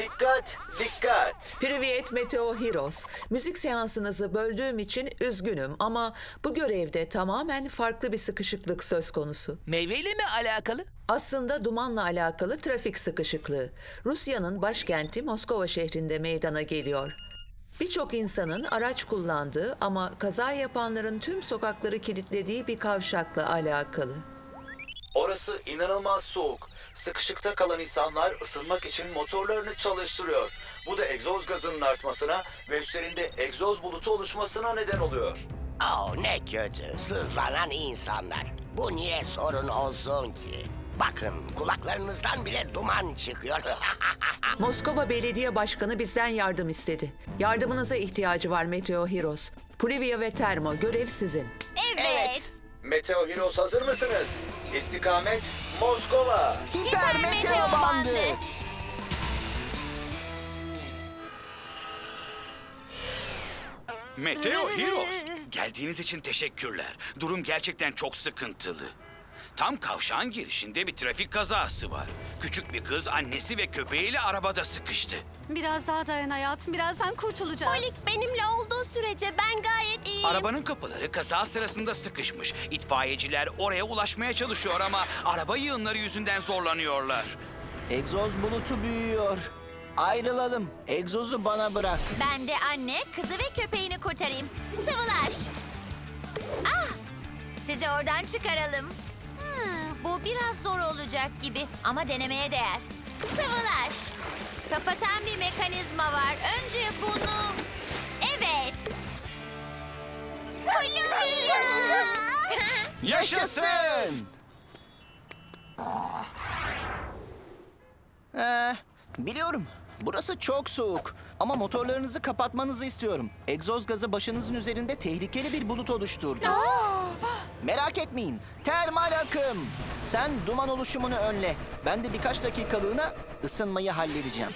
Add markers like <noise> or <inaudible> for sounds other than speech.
Dikkat, dikkat. Privyet Meteo Heroes. Müzik seansınızı böldüğüm için üzgünüm ama bu görevde tamamen farklı bir sıkışıklık söz konusu. Meyveyle mi alakalı? Aslında dumanla alakalı trafik sıkışıklığı. Rusya'nın başkenti Moskova şehrinde meydana geliyor. Birçok insanın araç kullandığı ama kaza yapanların tüm sokakları kilitlediği bir kavşakla alakalı. Orası inanılmaz soğuk. Sıkışıkta kalan insanlar ısınmak için motorlarını çalıştırıyor. Bu da egzoz gazının artmasına ve üstlerinde egzoz bulutu oluşmasına neden oluyor. Oh ne kötü. Sızlanan insanlar. Bu niye sorun olsun ki? Bakın kulaklarınızdan bile duman çıkıyor. <laughs> Moskova Belediye Başkanı bizden yardım istedi. Yardımınıza ihtiyacı var Meteo Heroes. Pluvia ve Termo görev sizin. Meteo Heroes hazır mısınız? İstikamet Moskova. Hiper meteo bandı. Meteo Heroes. Geldiğiniz için teşekkürler. Durum gerçekten çok sıkıntılı. Tam kavşağın girişinde bir trafik kazası var. Küçük bir kız annesi ve köpeğiyle arabada sıkıştı. Biraz daha dayan hayatım. Birazdan kurtulacağız. Polik benimle olduğu sürece ben gayet iyiyim. Arabanın kapıları kaza sırasında sıkışmış. İtfaiyeciler oraya ulaşmaya çalışıyor ama araba yığınları yüzünden zorlanıyorlar. Egzoz bulutu büyüyor. Ayrılalım. Egzozu bana bırak. Ben de anne, kızı ve köpeğini kurtarayım. Sıvılaş. Ah! Sizi oradan çıkaralım. Bu biraz zor olacak gibi ama denemeye değer. Sıvılaş. Kapatan bir mekanizma var. Önce bunu... Evet. Pluvia! <laughs> Yaşasın! Ee, biliyorum. Burası çok soğuk. Ama motorlarınızı kapatmanızı istiyorum. Egzoz gazı başınızın üzerinde tehlikeli bir bulut oluşturdu. Merak etmeyin. Termal akım. Sen duman oluşumunu önle. Ben de birkaç dakikalığına ısınmayı halledeceğim.